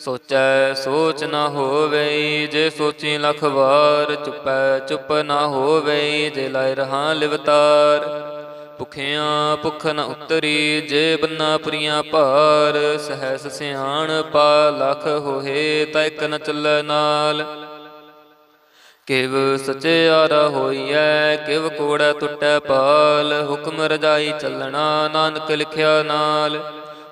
ਸੋਚੈ ਸੋਚ ਨਾ ਹੋਵੇ ਜੇ ਸੋਚੀ ਲਖ ਵਾਰ ਚੁਪੈ ਚੁੱਪ ਨਾ ਹੋਵੇ ਜੇ ਲਾਇ ਰਹਾ ਲਿਵਤਾਰ। ਭੁਖਿਆਂ ਭੁਖ ਨ ਉਤਰੀ, ਜੇ ਬੰਨਾ ਪੁਰੀਆਂ ਭਾਰ, ਸਹਸ ਸਿਆਣ ਪਾ ਲਖ ਹੋਏ ਤਾ ਇਕ ਨ ਚੱਲੈ ਨਾਲ। ਕਿਵ ਸਚਿਆਰਾ ਹੋਈਐ, ਕਿਵ ਕੋੜਾ ਟੁੱਟੈ ਪਾਲ, ਹੁਕਮ ਰਜਾਈ ਚੱਲਣਾ, ਨਾਨਕ ਲਿਖਿਆ ਨਾਲ।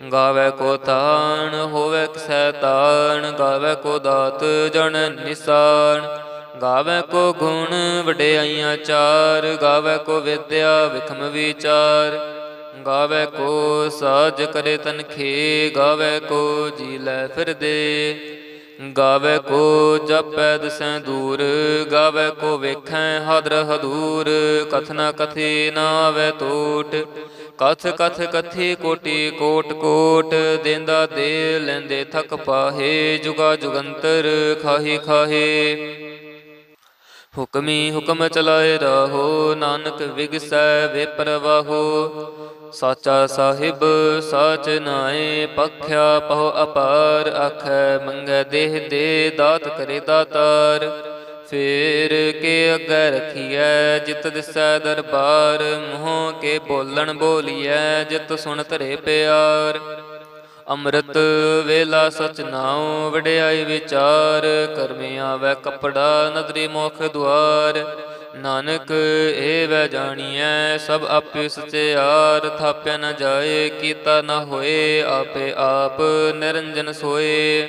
ਗਾਵੇ ਕੋ ਤਾਣ ਹੋਵੇ ਸੈ ਤਾਣ, ਗਾਵੇ ਕੋ ਦਾਤ ਜਣ ਨਿਸਾਨ। ਗਾਵੇ ਕੋ ਗੁਣ ਵਡਿਆਈਆਂ ਚਾਰ, ਗਾਵੇ ਕੋ ਵਿਦਿਆ ਵਿਖਮ ਵਿਚਾਰ। ਗਾਵੇ ਕੋ ਸਾਜ ਕਰੇ ਤਨਖੇ ਗਾਵੇ ਕੋ ਜੀ ਲੈ ਫਿਰਦੇ। ਗਾਵੇ ਕੋ ਜਪੈ ਦਸੈ ਦੂਰ, ਗਾਵੇ ਕੋ ਵੇਖੈ ਹਦਰ ਹਦੂਰ। ਕਥਨਾ ਕਥੀ ਨਾ ਆਵੇ ਟੋਟ ਕਥ ਕਥ ਕਥੀ ਕੋਟੀ ਕੋਟ ਕੋਟ ਦੇਂਦਾ ਦੇ ਲੈਂਦੇ ਥਕ ਪਾਹੇ ਜੁਗਾ ਜੁਗੰਤਰ ਖਾਹੀ ਖਾਹੇ। ਹੁਕਮੀ ਹੁਕਮ ਚਲਾਏ ਰਹੋ, ਨਾਨਕ ਵਿਗਸੈ ਵਿਪਰਵਾਹੋ। ਸਾਚਾ ਸਾਹਿਬ ਸਾਚ ਨਾਏ, ਪਖਿਆ ਪਹੁ ਅਪਾਰ, ਆਖੈ ਮੰਗੈ ਦੇਹ ਦੇ ਦਾਤ ਕਰੇ ਦਾਤਾਰ। ਫੇਰ ਕੇ ਅੱਗੇ ਰਖੀਐ ਜਿਤ ਦਿਸੈ ਦਰਬਾਰ, ਮੂੰਹ ਕੇ ਬੋਲਣ ਬੋਲੀਐ, ਜਿਤ ਸੁਣ ਧਰੇ ਪਿਆਰ। ਅੰਮ੍ਰਿਤ ਵੇਲਾ ਸਚ ਨਾਉ, ਵਡਿਆਈ ਵਿਚਾਰ, ਕਰਮੀ ਆਵੈ ਕਪੜਾ, ਨਦਰੀ ਮੁਖ ਦੁਆਰ। ਨਾਨਕ ਏ ਵੈ ਜਾਣੀਐ, ਸਭ ਆਪੇ ਸਚਿਆਰ ਥਾਪਿਆ ਨ ਜਾਏ, ਕੀਤਾ ਨ ਹੋਏ, ਆਪੇ ਆਪ ਨਿਰੰਜਨ ਸੋਏ।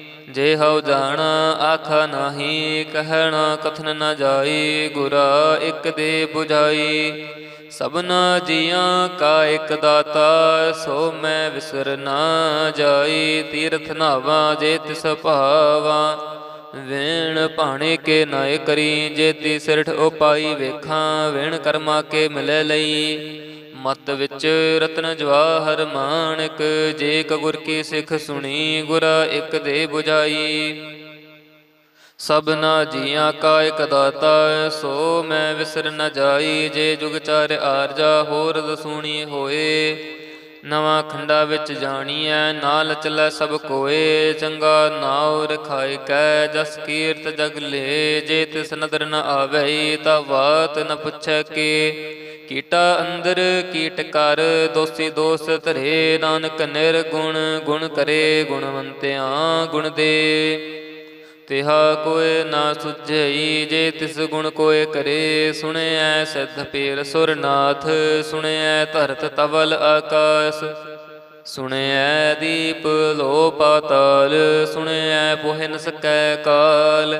ਜੇ ਹਉ ਜਾਣਾ, ਆਖਾ ਨਾਹੀ, ਕਹਿਣਾ, ਕਥਨ ਨ ਜਾਈ, ਗੁਰਾ ਇੱਕ ਦੇ 부ਝਾਈ ਸਭਨਾ ਜੀਆਂ ਕਾ ਇੱਕ ਦਾਤਾ, ਸੋ ਮੈਂ ਵਿਸਰ ਨਾ ਜਾਈ। ਤੀਰਥ ਨਾਵਾ ਜੇ ਤਿਸ ਭਾਵਾ, ਵੇਣ ਭਾਣੇ ਕੇ ਨਾਏ ਕਰੀ। ਜੇ ਤੀ ਸਿਰਠ ਉਪਾਈ ਵੇਖਾਂ, ਵੇਣ ਕਰਮਾ ਕੇ ਮਿਲੇ ਲਈ। ਮਤ ਵਿੱਚ ਰਤਨ ਜਵਾਹਰ ਮਾਨਕ, ਜੇ ਕਗੁਰ ਕੀ ਸਿੱਖ ਸੁਣੀ, ਗੁਰਾ ਇੱਕ ਦੇ 부ਝਾਈ ਸਭਨਾ ਜੀਆਂ ਕਾ ਇਕ ਦਾਤਾ ਸੋ ਮੈਂ ਵਿਸਰ ਨ ਜਾਈ। ਜੇ ਜੁਗ ਚਾਰ ਆਰਜਾ, ਹੋਰ ਦਸੂਣੀ ਹੋਏ। ਨਵਾਂ ਖੰਡਾ ਵਿੱਚ ਜਾਣੀਐ, ਨਾਲ ਚੱਲੈ ਸਭ ਕੋਏ। ਚੰਗਾ ਨਾਉ ਰਖਾਇ ਕੈ, ਜਸ ਕੀਰਤ ਜਗ ਲੇ। ਜੇ ਤਿਸ ਨਦਰ ਨ ਆਵੈ, ਤਾ ਬਾਤ ਨ ਪੁੱਛੈ ਕੇ। ਕੀਟਾ ਅੰਦਰ ਕੀਟ ਕਰ, ਦੋਸੀ ਦੋਸ ਧਰੇ ਨਾਨਕ ਨਿਰਗੁਣ, ਗੁਣ ਕਰੇ ਗੁਣਵੰਤਿਆਂ, ਗੁਣ ਦੇ। ਤਿਹਾ ਕੋਇ ਨਾ ਸੁਝਈ, ਜੇ ਤਿਸ ਗੁਣ ਕੋਇ ਕਰੇ, ਸੁਣਿਐ ਸਿੱਧ ਪੀਰ ਸੁਰਨਾਥ, ਸੁਣਿਐ ਧਰਤ ਤਵਲ ਆਕਾਸ। ਸੁਣਿਐ ਦੀਪ ਲੋ ਪਾਤਾਲ ਸੁਣਿਐ ਪੋਹਿ ਨ ਸਕੈ ਕਾਲ।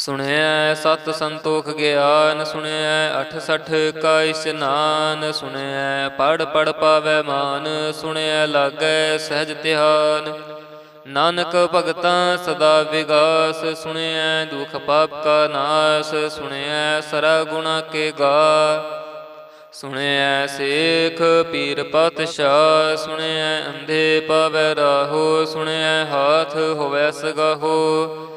ਸੁਣਿਐ ਸਤ ਸੰਤੋਖ ਗਿਆਨ, ਸੁਣਿਐ 68 ਕਾ ਇਸਨਾਨ ਸੁਣਿਐ ਪੜ ਪੜ ਪਾਵੈ ਮਾਨ, ਸੁਣਿਐ ਲਾਗੈ ਸਹਿਜ ਧਿਆਨ। ਨਾਨਕ ਭਗਤਾਂ ਸਦਾ ਵਿਗਾਸ, ਸੁਣਿਐ ਦੁਖ ਪਾਪ ਕਾ ਨਾਸ, ਸੁਣਿਐ ਸਰਾ ਗੁਣਾ ਕੇ ਗਾ। ਸੁਣਿਐ ਸੇਖ ਪੀਰ ਪਤਸ਼ਾਹ, ਸੁਣਿਐ ਅੰਧੇ ਪਾਵੈ ਰਾਹੋ, ਸੁਣਿਐ ਹਾਥ ਹੋਵੈ ਸਗਾਹੋ।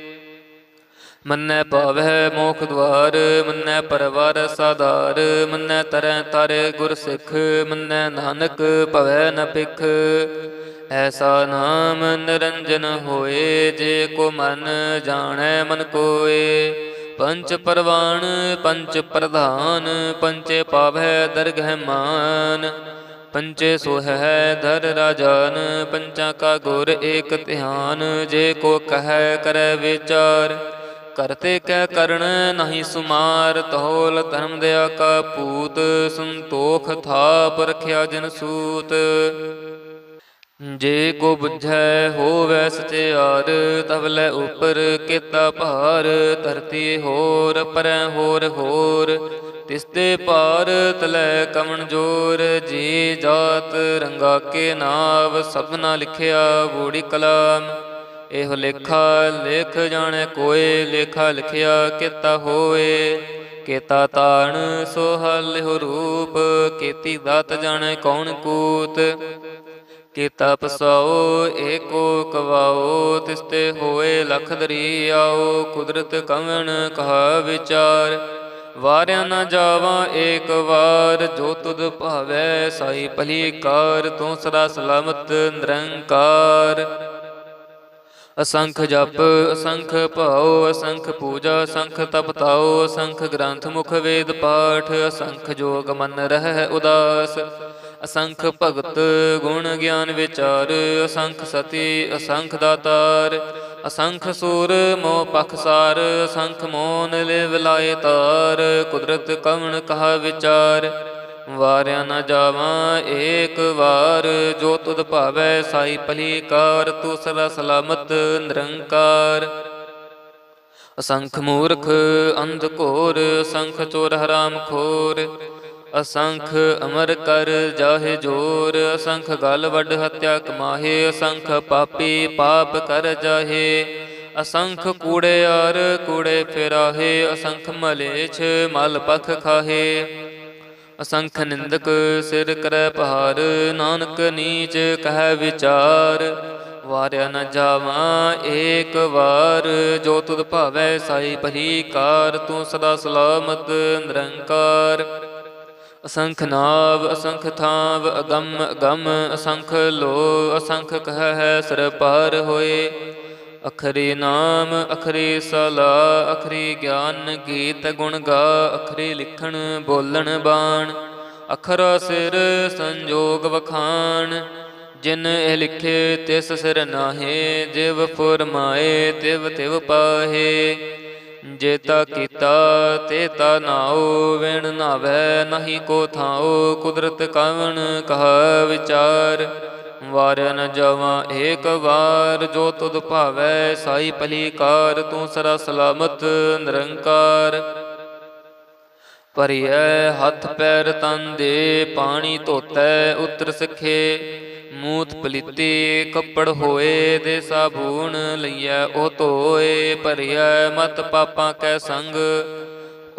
ਮੰਨੈ ਪਾਵਹਿ ਮੋਖ ਦਵਾਰ, ਮੰਨੈ ਪਰਵਾਰ ਸਾਧਾਰ, ਮੰਨੈ ਤਰੈ ਤਾਰੇ ਗੁਰ ਸਿੱਖ, ਮੰਨੈ ਨਾਨਕ ਭਵੈ ਨ ਪਿਖ ਐਸਾ ਨਾਮ ਨਿਰੰਜਨ ਹੋਏ, ਜੇ ਕੋ ਮਨ ਜਾਣੈ ਮਨ ਕੋਏ। ਪੰਚ ਪਰਵਾਨ, ਪੰਚ ਪ੍ਰਧਾਨ, ਪੰਚੇ ਪਾਵੈ ਦਰਗਹਿ ਮਾਨ। ਪੰਚੇ ਸੋਹੈ ਧਰ ਰਾਜਾਨ, ਪੰਚਾਂ ਕਾ ਗੁਰ ਏਕ ਧਿਆਨ, ਜੇ ਕੋ ਕਹੈ ਕਰੈ ਵਿਚਾਰ। ਕਰਤੇ ਕੈ ਕਰਨ ਨਹੀਂ ਸੁਮਾਰ, ਤੋਲ ਧਰਮ ਦਇਆ ਕਾ ਪੂਤ, ਸੰਤੋਖ ਥਾਪ ਰਖਿਆ ਜਨ ਸੂਤ। ਜੇ ਕੋ ਬੁਝੈ ਹੋਵੈ ਸਚਿਆਰ ਤਵ ਲੈ ਉਪਰ ਕੀਤਾ ਭਾਰ, ਧਰਤੀ ਹੋਰ ਪਰੈ ਹੋਰ ਹੋਰ ਤਿਸਤੇ ਪਾਰ ਤਲੈ ਕਮਣ ਜੋਰ, ਜੀ ਜਾਤ ਰੰਗਾ ਕੇ ਨਾਵ, ਸਭਨਾ ਲਿਖਿਆ ਬੂੜੀ ਕਲਾਮ। ਇਹੋ ਲੇਖਾ, ਲਿਖ ਜਾਣੈ ਕੋਏ, ਲੇਖਾ ਲਿਖਿਆ ਕੀਤਾ ਹੋਏ। ਕੀਤਾ ਤਾਣ ਸੋ ਹਲਿਹੁ ਰੂਪ, ਕੀਤੀ ਦਾਤ ਜਾਣੈ ਕੌਣ ਕੂਤ। ਕੀਤਾ ਪਸਾਓ, ਏਕੋ ਕਵਾਓ, ਤਿਸਤੇ ਹੋਏ ਲਖ ਦਰੀਆਓ ਕੁਦਰਤ ਕਵਣ ਕਹਾ ਵਿਚਾਰ। ਵਾਰਿਆ ਨਾ ਜਾਵਾਂ ਏਕ ਵਾਰ, ਜੋ ਤੁਧ ਭਾਵੈ ਸਾਈ ਭਲੀ ਕਾਰ, ਤੂੰ ਸਦਾ ਸਲਾਮਤ ਨਿਰੰਕਾਰ। ਅਸੰਖ ਜਪ, ਅਸੰਖ ਭਾਉ, ਅਸੰਖ ਪੂਜਾ, ਅਸੰਖ ਤਪ ਤਾਉ, ਅਸੰਖ ਗ੍ਰੰਥ ਮੁਖ ਵੇਦ ਪਾਠ, ਅਸੰਖ ਜੋਗ ਮਨ ਰਹਿ ਉਦਾਸ। ਅਸੰਖ ਭਗਤ ਗੁਣ ਗਿਆਨ ਵਿਚਾਰ, ਅਸੰਖ ਸਤੀ, ਅਸੰਖ ਦਾਤਾਰ। ਅਸੰਖ ਸੂਰ ਮੋਹ ਪਖਸਾਰ ਅਸੰਖ ਮੋਨ ਲਿਵ ਲਾਏ ਤਾਰ। ਕੁਦਰਤ ਕਵਣ ਕਹਾ ਵਿਚਾਰ। ਵਾਰਿਆ ਨਾ ਜਾਵਾਂ, ਏਕ ਵਾਰ ਜੋ ਤੁਧ ਭਾਵੈ ਸਾਈ ਭਲੀ ਕਾਰ ਤੂੰ ਸਦਾ ਸਲਾਮਤ ਨਿਰੰਕਾਰ। ਅਸੰਖ ਮੂਰਖ, ਅੰਧ ਘੋਰ, ਅਸੰਖ ਚੋਰ ਹਰਾਮ ਖੋਰ। ਅਸੰਖ ਅਮਰ ਕਰ ਜਾਹੇ ਜੋਰ, ਅਸੰਖ ਗਲ ਵੱਡ ਹਤਿਆ ਕਮਾਹੇ, ਅਸੰਖ ਪਾਪੀ ਪਾਪ ਕਰ ਜਾਹੇ। ਅਸੰਖ ਕੂੜੇ ਕੂੜਿਆਰ ਕੂੜੇ ਫਿਰਾਹੇ, ਅਸੰਖ ਮਲੇਛ ਮਲ ਪਖ ਖਾਹੇ। ਅਸੰਖ ਨਿੰਦਕ ਸਿਰ ਕਰੈ ਪਹਾਰ ਨਾਨਕ ਨੀਚ ਕਹਿ ਵਿਚਾਰ। ਵਾਰਿਆ ਨ ਜਾਵਾਂ ਏਕ ਵਾਰ, ਜੋ ਤੁਧ ਭਾਵੈ ਸਾਈ ਭਰੀਕਾਰ, ਤੂੰ ਸਦਾ ਸਲਾਮਤ ਨਿਰੰਕਾਰ। ਅਸੰਖ ਨਾਵ, ਅਸੰਖ ਥਾਵ, ਅਗੰਮ ਅਗੰਮ, ਅਸੰਖ ਲੋ ਅਸੰਖ ਕਹਿ ਹੈ ਸਰ ਪਾਰ ਹੋਏ। ਅਖਰੀ ਨਾਮ, ਅਖਰੀ ਸਲਾ, ਅਖਰੀ ਗਿਆਨ, ਗੀਤ ਗੁਣ ਗਾ, ਅਖਰੀ ਲਿਖਣ, ਬੋਲਣ ਬਾਣ, ਅਖਰ ਸਿਰ, ਸੰਜੋਗ ਵਖਾਣ, ਜਿਨ ਇਹ ਲਿਖੇ ਤਿਸ ਸਿਰ ਨਾਹੇ, ਜਿਵ ਫੁਰਮਾਏ, ਤਿਵ ਤਿਵ ਪਾਹੇ ਜੇਤਾ ਕੀਤਾ, ਤੇ ਤਾ ਨਾਉ, ਵਿਣ ਨਾਵੈ, ਨਹੀਂ ਕੋ ਥਾਉ, ਕੁਦਰਤ ਕਵਣ ਕਹਾ ਵਿਚਾਰ। ਵਾਰ ਜਾਵਾਂ, ਏਕ ਵਾਰ ਜੋ ਤੁਧ ਭਾਵੈ, ਸਾਈ ਭਲੀ ਕਾਰ ਤੂੰ ਸਰਾ ਸਲਾਮਤ, ਨਿਰੰਕਾਰ। ਪਰਿਐ ਹੱਥ ਪੈਰ ਤਨ ਦੇ, ਪਾਣੀ ਧੋਤੈ ਉਤਰ ਸਖੇ। ਮੂਤ ਪਲੀਤੀ ਕੱਪੜ ਹੋਏ, ਦੇ ਸਾਬੂਨ ਲਈਐ, ਉਹ ਧੋਏ। ਭਰਿਐ ਮਤ ਪਾਪਾਂ ਕੈ ਸੰਗ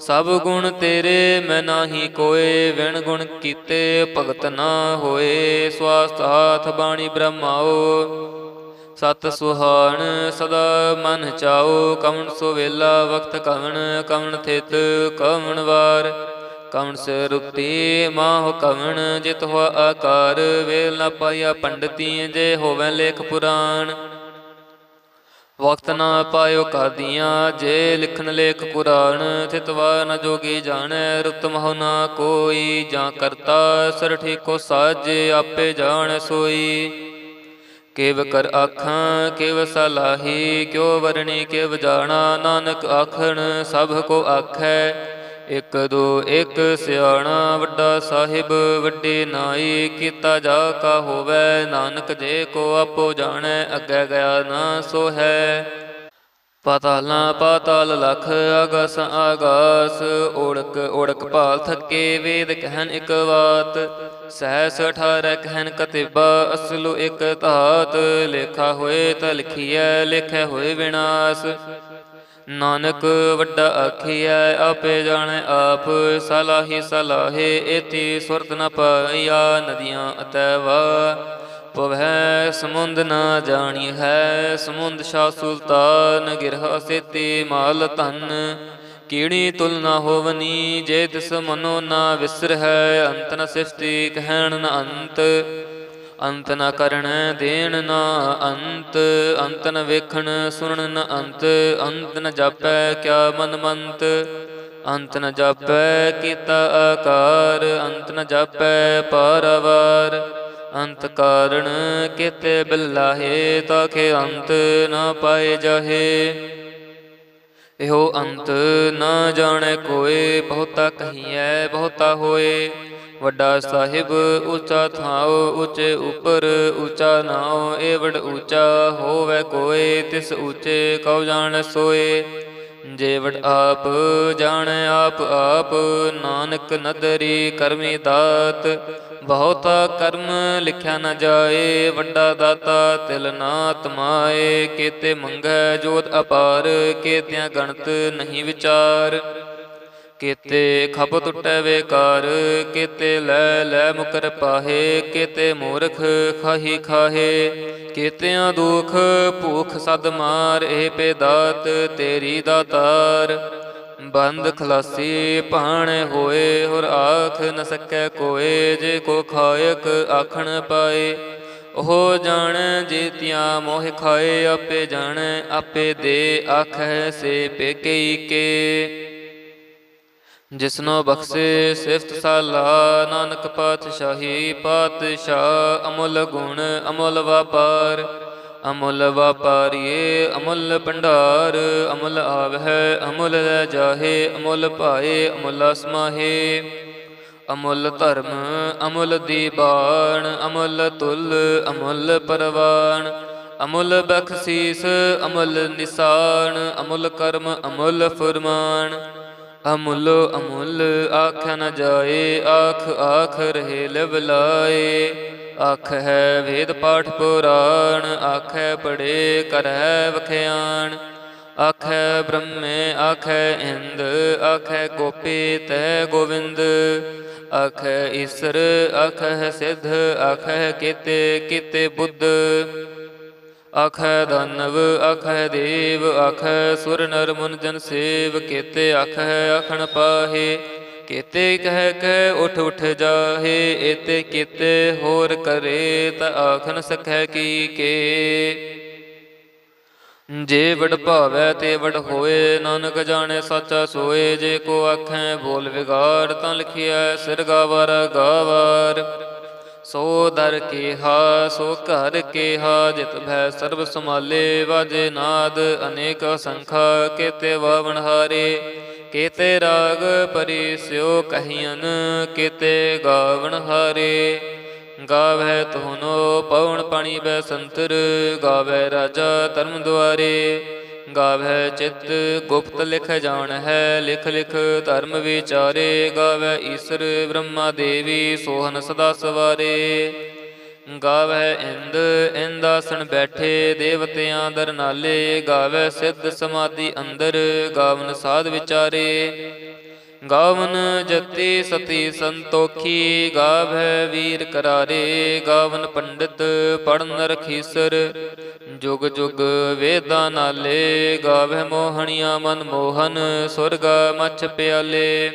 ਸਭ ਗੁਣ ਤੇਰੇ ਮੈਂ ਨਾਹੀ ਕੋਏ, ਵਿਣ ਗੁਣ ਕੀਤੇ ਭਗਤ ਨਾ ਹੋਏ। ਸਵਾਸਤ ਬਾਣੀ ਬ੍ਰਹਮਾਓ, ਸਤ ਸੁਹਾਣ ਸਦਾ ਮਨ ਚਾਓ। ਕਵਣ ਸੋ ਵੇਲਾ ਵਕਤ ਕਵਣ ਕਵਣ ਥਿਤ ਕਵਣ ਵਾਰ। ਕਵਣ ਸੇ ਮਾਹ ਕਵਣ, ਜਿਤ ਹੋ ਆਕਾਰ। ਵੇਲ ਨ ਪਾਇਆ ਪੰਡਤੀ ਜੇ ਹੋਵੇ ਲੇਖ ਪੁਰਾਣ। ਵਕਤ ਨਾ ਪਾਇਓ ਕਾਦੀਆਂ, ਜੇ ਲਿਖਣ ਲੇਖ ਕੁਰਾਨ ਥਿਤਵਾ ਨ ਜੋਗੀ ਜਾਣੈ ਰੁਤ ਮਹੁ ਨਾ ਕੋਈ, ਜਾਂ ਕਰਤਾ ਸਰਠੀ ਕੋ ਸਾਜੇ, ਆਪੇ ਜਾਣ ਸੋਈ। ਕੇਵ ਕਰ ਆਖਾਂ, ਕੇਵ ਸਲਾਹੀ ਕਿਉ ਵਰਣੀ, ਕੇਵ ਜਾਣਾ, ਨਾਨਕ ਆਖਣ, ਸਭ ਕੋ ਆਖੈ। ਇਕ ਦੋ ਇਕ ਸਿਆਣਾ ਵੱਡਾ ਸਾਹਿਬ, ਵੱਡੀ ਨਾਈ ਕੀਤਾ ਜਾ ਕਾ ਹੋਵੇ, ਨਾਨਕ ਜੇ ਕੋ ਆਪੋ ਜਾਣੈ, ਅੱਗੇ ਗਿਆ ਨਾ ਸੋ ਹੈ ਪਾਤਾਲਾਂ ਪਾਤਾਲ ਲਖ ਆਗਸ ਆਗਾਸ, ਓੜਕ ਓੜਕ ਭਾਲ ਥੱਕੇ ਵੇਦ ਕਹਿਨ ਇਕ ਬਾਤ ਸਹਿਸ ਅਠਾਰਹ ਕਹਿਨ ਕਤਿਬਾ ਅਸਲੂ ਇਕ ਧਾਤ, ਲੇਖਾ ਹੋਏ ਤਾ ਲਿਖੀਐ, ਲਿਖੇ ਹੋਏ ਵਿਨਾਸ਼। ਨਾਨਕ ਵੱਡਾ ਆਖੀਐ, ਆਪੇ ਜਾਣੈ ਆਪ, ਸਲਾਹੀ ਸਲਾਹੇ, ਏਤੀ ਸੁਰਤ ਨ ਪਾਇਆ ਨਦੀਆਂ ਅਤੈ ਵਾ ਪਵੈ ਸਮੁੰਦ ਨਾ ਜਾਣੀ ਹੈ ਸਮੁੰਦ ਸ਼ਾ ਸੁਲਤਾਨ, ਗਿਰਹ ਸੇਤੀ ਮਾਲ ਧਨ। ਕੀੜੀ ਤੁਲ ਨਾ ਹੋਵਨੀ, ਜੇ ਤਿਸ ਮਨੋ ਨਾ ਵਿਸਰ ਹੈ ਅੰਤ ਨ ਸਿਫਤੀ, ਕਹਿਣ ਨ ਅੰਤ। ਅੰਤ ਨ ਕਰਨ ਦੇਣ ਨ ਅੰਤ ਅੰਤ ਨ ਵੇਖਣ ਸੁਣਨ ਨ ਅੰਤ ਅੰਤ ਨ ਜਾਪੈ ਕਿਆ ਮਨ ਮੰਤ। ਅੰਤ ਨ ਜਾਪੈ ਕੀਤਾ ਆਕਾਰ, ਅੰਤ ਨ ਜਾਪੈ ਪਾਰਵਾਰ। ਅੰਤ ਕਾਰਣ ਕਿਤੇ ਬਿਲਾਹੇ ਤਾਕੇ ਅੰਤ ਨਾ ਪਾਏ ਜਾਹੇ। ਇਹੋ ਅੰਤ ਨਾ ਜਾਣੈ ਕੋਏ, ਬਹੁਤਾ ਕਹੀਐ, ਬਹੁਤਾ ਹੋਏ। ਵੱਡਾ ਸਾਹਿਬ ਉੱਚਾ ਥਾਉ, ਉੱਚੇ ਉਪਰ ਉੱਚਾ ਨਾਉ, ਏ ਵਡ ਉੱਚਾ ਹੋਵੇ ਕੋਏ, ਤਿਸ ਉੱਚੇ ਕਉ ਜਾਣ ਸੋਏ। ਜੇ ਵਡ ਆਪ ਜਾਣੈ, ਆਪ ਆਪ ਨਾਨਕ ਨਦਰੀ ਕਰਮੀ ਦਾਤ। ਬਹੁਤਾ ਕਰਮ ਲਿਖਿਆ ਨਾ ਜਾਏ, ਵੱਡਾ ਦਾਤਾ ਤਿਲ ਨਾ ਤਮਾਏ ਕੀਤੇ ਮੰਗੈ ਜੋਤ ਅਪਾਰ, ਕੀਤਿਆਂ ਗਣਤ ਨਹੀਂ ਵਿਚਾਰ। ਕਿਤੇ ਖਪ ਟੁੱਟੈ ਵੇਕਾਰ ਕਿਤੇ ਲੈ ਲੈ ਮੁਕਰ ਪਾਹੇ, ਕਿਤੇ ਮੂਰਖ ਖਾਹੀ ਖਾਹੇ, ਕੀਤਿਆਂ ਦੁਖ ਭੂਖ ਸਦ ਮਾਰ, ਇਹ ਪੇ ਦਾਤ ਤੇਰੀ। ਦਾਤਾਰ ਬੰਦ ਖਲਾਸੀ ਭਾਣੇ ਹੋਏ, ਹੋਰ ਆਖ ਨ ਸਕੈ ਕੋਏ, ਜੇ ਕੋ ਖਾਇਕ ਆਖਣ ਪਾਏ। ਉਹ ਜਾਣ ਜੀਤਿਆਂ ਮੋਹ ਖਾਏ, ਆਪੇ ਜਾਣੈ, ਆਪੇ ਦੇ ਆਖੈ ਸੇ ਪੇਕੇ ਕੇ। ਜਿਸਨੋ ਬਖਸ਼ੇ ਸਿਫਤ ਸਾਲਾ, ਨਾਨਕ ਪਾਤਸ਼ਾਹੀ, ਪਾਤਸ਼ਾਹ ਅਮੁੱਲ ਗੁਣ, ਅਮੁੱਲ ਵਪਾਰ। ਅਮੁੱਲ ਵਪਾਰੀਏ, ਅਮੁੱਲ ਭੰਡਾਰ। ਅਮੁੱਲ ਆਵਹਿ, ਅਮੁੱਲ ਲੈ ਜਾਹੇ, ਅਮੁੱਲ ਭਾਏ, ਅਮੁੱਲ ਸਮਾਹੇ ਅਮੁੱਲ ਧਰਮ, ਅਮੁੱਲ ਦੀਬਾਨ, ਅਮੁੱਲ ਤੁਲ, ਅਮੁੱਲ ਪਰਵਾਨ। ਅਮੁੱਲ ਬਖਸ਼ੀਸ, ਅਮੁੱਲ ਨਿਸ਼ਾਨ, ਅਮੁੱਲ ਕਰਮ, ਅਮੁੱਲ ਫਰਮਾਨ। ਅਮੁੱਲ ਅਮੁੱਲ, ਆਖ ਨ ਜਾਏ, ਆਖ ਆਖ ਰਹੇ ਲਵ ਲਾਏ। ਆਖ ਹੈ ਵੇਦ ਪਾਠ ਪੁਰਾਣ, ਆਖੈ ਪੜੇ ਕਰੈ ਵਖਿਆਣ। ਆਖੈ ਬ੍ਰਹਮੇ, ਆਖੈ ਇੰਦ, ਆਖੈ ਗੋਪੀ ਤੈ ਗੋਵਿੰਦ। ਆਖੈ ਈਸਰ, ਆਖੈ ਸਿੱਧ, ਆਖੈ ਕੀਤੇ ਕੀਤੇ ਬੁੱਧ। ਆਖੈ ਦਾਨਵ ਆਖੈ ਦੇਵ ਆਖੈ ਸੁਰ ਨਰ ਮਨ ਜਨ ਸੇਵ, ਕੇਤੇ ਆਖੈ ਆਖਣ ਪਾਹੇ। ਕੀਤੇ ਕਹਿ ਕਹਿ ਉਠ ਉਠ ਜਾਹੇ, ਏਤੇ ਕੀਤੇ ਹੋਰ ਕਰੇ ਤ ਆਖਣ ਸਕੈ ਕੀ ਕੇ। ਜੇ ਵਡ ਭਾਵੈ ਤੇ ਵਡ ਹੋਏ, ਨਾਨਕ ਜਾਣੇ ਸੱਚਾ ਸੋਏ, ਜੇ ਕੋ ਆਖੈ ਬੋਲ ਵਿਗਾੜ ਤਾਂ ਲਿਖਿਆ ਸਿਰ ਗਾਵਰ ਗਾਵਰ। ਸੋ ਦਰ ਕੇਹਾ, ਸੋ ਘਰ ਕੇਹਾ, ਜਿਤ ਭੈ ਸਰਬ ਸਮਾਲੇ ਵਾਜੇ ਨਾਦ ਅਨੇਕ ਸੰਖਾ, ਕੇਤੇ ਵਾਵਣ ਹਾਰੇ, ਕੇਤੇ ਰਾਗ ਪਰਿਸਿਓ ਕਹੀਨ ਕੇਤੇ ਗਾਵਣ ਹਾਰੇ। ਗਾਵੈ ਤੁਹਨੋ ਪਵਨ ਪਾਣੀ ਬੈ ਸੰਤਰ ਗਾਵੈ ਰਾਜਾ ਧਰਮ ਦੁਆਰੇ। ਗਾਵੈ ਚਿਤ ਗੁਪਤ ਲਿਖ ਜਾਣ ਹੈ, ਲਿਖ ਲਿਖ ਧਰਮ ਵਿਚਾਰੇ। ਗਾਵੈ ਈਸਰ ਬ੍ਰਹਮਾ ਦੇਵੀ, ਸੋਹਨ ਸਦਾ ਸਵਾਰੇ। ਗਾਵੈ ਇੰਦ ਇੰਦਾਸਣ ਬੈਠੇ, ਦੇਵਤਿਆਂ ਦਰ ਨਾਲੇ। ਗਾਵੈ ਸਿੱਧ ਸਮਾਧੀ ਅੰਦਰ, ਗਾਵਨ ਸਾਧ ਵਿਚਾਰੇ। ਗਾਵਨ ਜਤੀ ਸਤੀ ਸੰਤੋਖੀ, ਗਾਵੈ ਵੀਰ ਕਰਾਰੇ, ਗਾਵਨ ਪੰਡਿਤ ਪੜਨ ਰਖੀਸਰ। ਜੁਗ ਜੁਗ ਵੇਦਾਂ ਨਾਲੇ, ਗਾਵੈ ਮੋਹਣੀਆਂ ਮਨ ਮੋਹਨ, ਸੁਰਗਾ ਮਛ ਪਿਆਲੇ।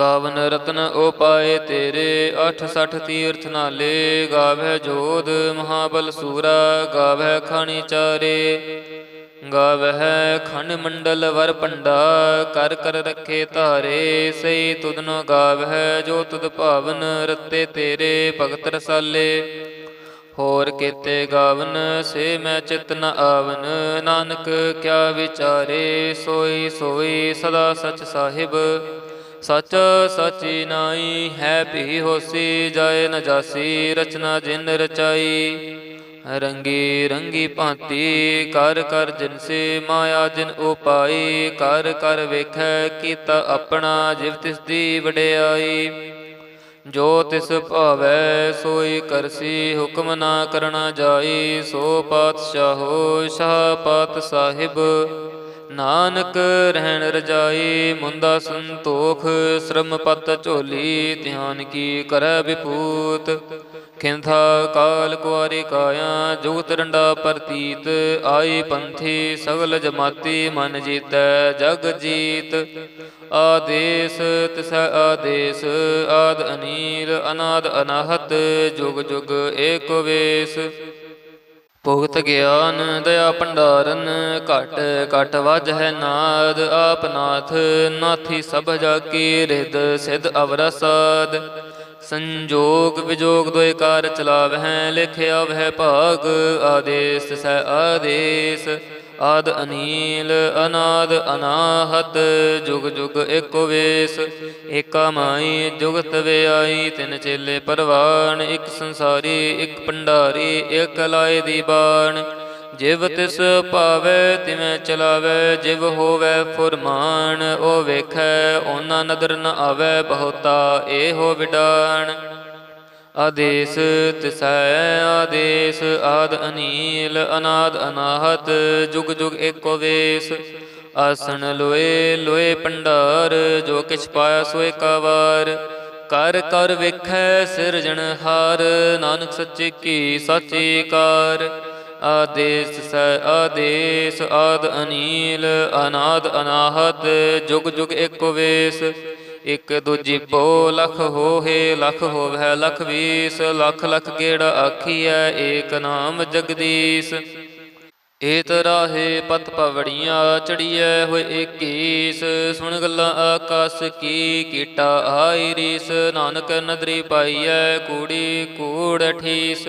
ਗਾਵਨ ਰਤਨ ਉਪਾਏ ਤੇਰੇ 68 ਤੀਰਥ ਨਾਲੇ, ਗਾਵੈ ਜੋਧ ਮਹਾਬਲ ਸੂਰਾ, ਗਾਵੈ ਖਾਣੀ ਚਾਰੇ। ਗਾਵਹਿ ਖੰਡ ਮੰਡਲ ਵਰ ਪੰਡਾ ਕਰ ਕਰ ਰੱਖੇ ਧਾਰੇ ਸਈ ਤੁਧਨੋ ਗਾਵਹਿ, ਜੋ ਤੁਧ ਭਾਵਨ ਰਤੇ ਤੇਰੇ ਭਗਤ ਰਸਾਲੇ। ਹੋਰ ਕੀਤੇ ਗਾਵਨ, ਸੇ ਮੈਂ ਚਿਤ ਨ ਆਵਨ, ਨਾਨਕ ਕਿਆ ਵਿਚਾਰੇ, ਸੋਈ ਸੋਈ ਸਦਾ ਸਚ ਸਾਹਿਬ। ਸਚ ਸਚੀ ਨਾਈ ਹੈ ਭੀ ਹੋਸੀ, ਜਾਏ ਨ ਜਾਸੀ, ਰਚਨਾ ਜਿਨ ਰਚਾਈ। ਰੰਗੀ ਰੰਗੀ ਭਾਂਤੀ, ਕਰ ਕਰ ਜਿਨ ਸੇ ਮਾਇਆ, ਜਿਨ ਉਪਾਈ, ਕਰ ਕਰ ਵੇਖੈ ਕੀਤਾ ਆਪਣਾ, ਜਿਵ ਤਿਸ ਦੀ ਵਡਿਆਈ। ਜੋ ਤਿਸ ਭਾਵੈ, ਸੋਈ ਕਰਸੀ, ਹੁਕਮ ਨਾ ਕਰਣਾ ਜਾਈ। ਸੋ ਪਾਤਸ਼ਾਹੋ ਸ਼ਾਹ ਪਾਤ ਸਾਹਿਬ, ਨਾਨਕ ਰਹਿਣ ਰਜਾਈ। ਮੁੰਦਾ ਸੰਤੋਖ, ਸ਼ਰਮ ਪਤ ਝੋਲੀ, ਧਿਆਨ ਕੀ ਕਰੈ ਵਿਪੂਤ। ਖਿੰਥਾ ਕਾਲ ਕੁਆਰੀ ਕਾਇਆ ਜੁਗਤ ਰੰਡਾ ਪ੍ਰਤੀਤ ਆਈ ਪੰਥੀ, ਸਗਲ ਜਮਾਤੀ ਮਨ ਜੀਤੈ, ਜਗ ਜੀਤ। ਆਦੇਸ, ਤਿਸ ਆਦੇਸ, ਆਦ ਅਨੀਲ ਅਨਾਦ ਅਨਾਹਤ, ਜੁਗ ਜੁਗ ਏਕ ਵੇਸ। ਭੁਗਤ ਗਿਆਨ, ਦਇਆ ਭੰਡਾਰਨ, ਘਟ ਘਟ ਵਜ ਹੈ ਨਾਦ, ਆਪ ਨਾਥ, ਨਾਥੀ ਸਭ ਜਾ ਕੀ ਰਿਦ ਸਿਧ ਅਵਰਸਾਦ ਸੰਜੋਗ ਵਿਜੋਗ ਦੋਇ ਕਾਰ ਚਲਾਵਹਿ ਲਿਖਿਆ ਵਹਿ ਭਾਗ, ਆਦੇਸ ਸਹਿ ਆਦੇਸ। ਆਦ ਅਨੀਲ, ਅਨਾਦ ਅਨਾਹਤ, ਜੁਗ ਜੁਗ ਏਕੋ ਵੇਸ। ਏਕਾ ਮਾਈ, ਜੁਗਤ ਵਿਆਈ, ਤਿਨ ਚੇਲੇ ਪਰਵਾਨ, ਇੱਕ ਸੰਸਾਰੀ, ਇੱਕ ਭੰਡਾਰੀ, ਇੱਕ ਲਾਏ ਦੀ ਬਾਣ। ਜਿਵ ਤਿਸ ਭਾਵੈ, ਤਿਵੇਂ ਚਲਾਵੈ, ਜਿਵ ਹੋਵੈ ਫੁਰਮਾਨ, ਉਹ ਵੇਖੈ ਉਹਨਾਂ ਨਦਰ ਨ ਆਵੈ ਬਹੁਤਾ, ਇਹੋ ਵਿਡਾਣ। ਆਦੇਸ ਤਿਸੈ, ਆਦੇਸ ਆਦ ਅਨੀਲ, ਅਨਾਦ ਅਨਾਹਤ, ਜੁਗ ਜੁਗ ਏਕੋ ਵੇਸ। ਆਸਣ ਲੋਏ ਲੋਏ ਪੰਡਾਰ ਜੋ ਕਿਛ ਪਾਇਆ ਸੋਏ ਕਾ ਕਰ ਕਰ ਵੇਖੈ ਸਿਰਜਣਹਾਰ ਨਾਨਕ ਸੱਚੇ ਕੀ ਸਾਚੀ ਕਾਰ। ਆਦੇਸ ਸ ਆਦੇਸ ਆਦ ਅਨੀਲ, ਅਨਾਦ ਅਨਾਹਤ ਜੁਗ ਜੁਗ ਏਕੋ ਵੇਸ। ਇਕ ਦੂਜੀ ਪੋ ਲਖ ਹੋਏ ਲਖ ਹੋਵੇ ਲਖ ਵੀਸ। ਲਖ ਲਖ ਗੇੜਾ ਆਖੀਐ, ਏਕ ਨਾਮ ਜਗਦੀਸ਼। ਏਤ ਰਾਹੇ ਪਤ ਪਵੜੀਆਂ ਚੜੀਐ ਹੋਏ ਏਕੀਸ। ਸੁਣ ਗੱਲਾਂ ਆਕਾਸ ਕੀ, ਕੀਟਾ ਆਈ ਰੀਸ ਨਾਨਕ ਨਦਰੀ ਪਾਈਐ, ਕੂੜੀ ਕੂੜ ਠੀਸ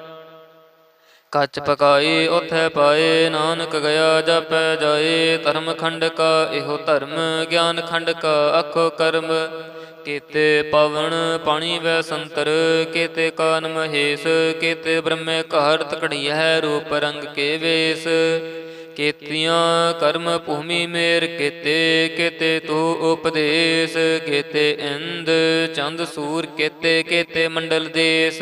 ਕੱਚ ਪਕਾਈ, ਉਥੈ ਪਾਏ, ਨਾਨਕ ਗਿਆ ਜਪੈ ਜਾਏ। ਧਰਮ ਖੰਡ ਕਾ ਇਹੋ ਧਰਮ, ਗਿਆਨ ਖੰਡ ਕਾ ਅਖੋ ਕਰਮ। ਕੀਤੇ ਪਵਨ ਪਾਣੀ ਵੈ ਸੰਤਰ, ਕੀਤੇ ਕਾਨ ਮਹੇਸ਼, ਕੀਤੇ ਬ੍ਰਹਮੇ ਤਕੜੀ ਹੈ ਰੂਪ ਰੰਗ ਕੇ ਵੇਸ। ਕੀਤੀਆਂ ਕਰਮ ਭੂਮੀ ਮੇਰ ਕੀਤੇ ਕੀਤੇ ਤੂ ਉਪਦੇਸ਼। ਕੀਤੇ ਇੰਦ, ਚੰਦ, ਸੂਰ ਕੀਤੇ ਕੀਤੇ ਮੰਡਲ ਦੇਸ।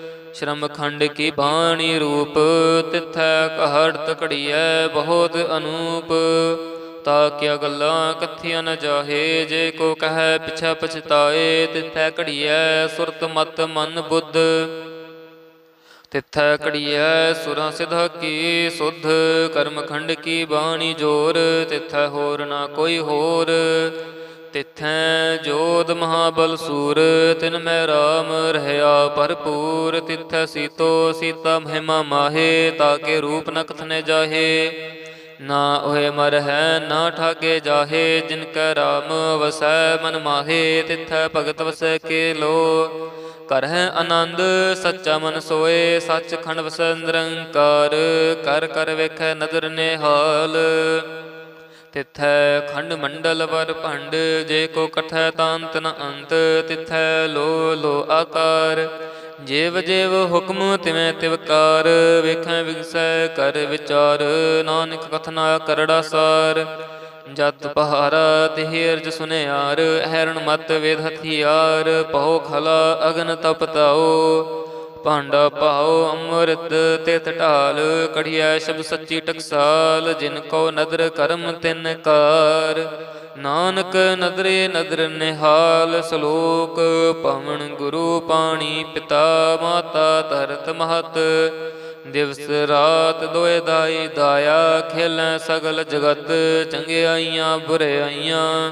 ਸ਼ਰਮ ਖੰਡ ਕੀ ਬਾਣੀ ਰੂਪ, ਤਿਥੈ ਕਹੜਤ ਘੜੀਐ ਬਹੁਤ ਅਨੂਪ। ਤਾ ਕਿਆ ਗੱਲਾਂ ਕਥੀਆਂ ਨ ਜਾਹੇ, ਜੇ ਕੋ ਕਹੈ ਪਿਛੈ ਪਛਤਾਏ, ਤਿਥੈ ਘੜੀਐ ਸੁਰਤ ਮਤ ਮਨ ਬੁੱਧ। ਤਿਥੈ ਘੜੀਐ ਸੁਰਾਂ ਸਿਧਾ ਕੀ ਸੁਧ, ਕਰਮ ਖੰਡ ਕੀ ਬਾਣੀ ਜੋਰ, ਤਿਥੈ ਹੋਰ ਨਾ ਕੋਈ ਹੋਰ। ਤਿਥੈ ਜੋਤ ਮਹਾਬਲ ਸੂਰ, ਤਿਨ ਮੈਂ ਰਾਮ ਰਹਿਆ ਭਰਪੂਰ, ਤਿਥੈ ਸੀਤੋ ਸੀਤਾ ਮਹਿਮਾ ਮਾਹੇ ਤਾਕੇ ਰੂਪ ਨਕਥ ਨੇ ਜਾਹੇ। ਨਾ ਹੋਏ ਮਰ ਹੈ ਨਾ ਠਾਗੇ ਜਾਹੇ, ਜਿਨ ਕੈ ਰਾਮ ਵਸੈ ਮਨ ਮਾਹੇ, ਤਿਥੈ ਭਗਤ ਵਸੈ ਕੇ ਲੋ ਕਰ ਹੈ ਆਨੰਦ, ਸੱਚਾ ਮਨ ਸੋਏ, ਸੱਚ ਖੰਡ ਵਸੈ ਨਿਰੰਕਾਰ, ਕਰ ਕਰ ਵੇਖੈ ਨਦਰ ਨਿਹਾਲ। ਤਿਥੈ ਖੰਡ ਮੰਡਲ ਵਰ ਭੰਡ, ਜੇ ਕੋ ਕਥੈ ਤਾਂਤ ਨ ਅੰਤ, ਤਿਥੈ ਲੋ ਲੋ ਆਕਾਰ। ਜੇਵ ਜੇਵ ਹੁਕਮ ਤਿਵੇਂ ਤਿਵਕਾਰ ਵੇਖੈ ਵਿਗਸੈ ਕਰ ਵਿਚਾਰ, ਨਾਨਕ ਕਥਨਾ ਕਰੜਾ ਸਾਰ। ਜਤ ਪਹਾਰਾ ਤਿਹ ਅਰਜ ਸੁਨਿਆਰ, ਹੈਰਣ ਮਤ ਵੇਦ ਹਥਿਆਰ ਪਹੁ ਖਲਾ ਅਗਨ ਤਪਤਾਓ ਭਾਂਡਾ ਪਾਓ ਅੰਮ੍ਰਿਤ ਤਿਤ ਢਾਲ, ਕੜੀਐ ਸ਼ਬ ਸੱਚੀ ਟਕਸਾਲ, ਜਿਨ ਕੋ ਨਦਰ ਕਰਮ ਤਿਨ ਕਾਰ। ਨਾਨਕ ਨਦਰੇ ਨਦਰ ਨਿਹਾਲ, ਸ਼ਲੋਕ ਪਵਨ ਗੁਰੂ ਪਾਣੀ ਪਿਤਾ, ਮਾਤਾ ਧਰਤ ਮਹਤ। ਦਿਵਸ ਰਾਤ ਦੋਏ ਦਾਈ ਦਾਇਆ, ਖੇਲੈ ਸਗਲ ਜਗਤ ਚੰਗਿਆਈਆਂ ਬੁਰਿਆਈਆਂ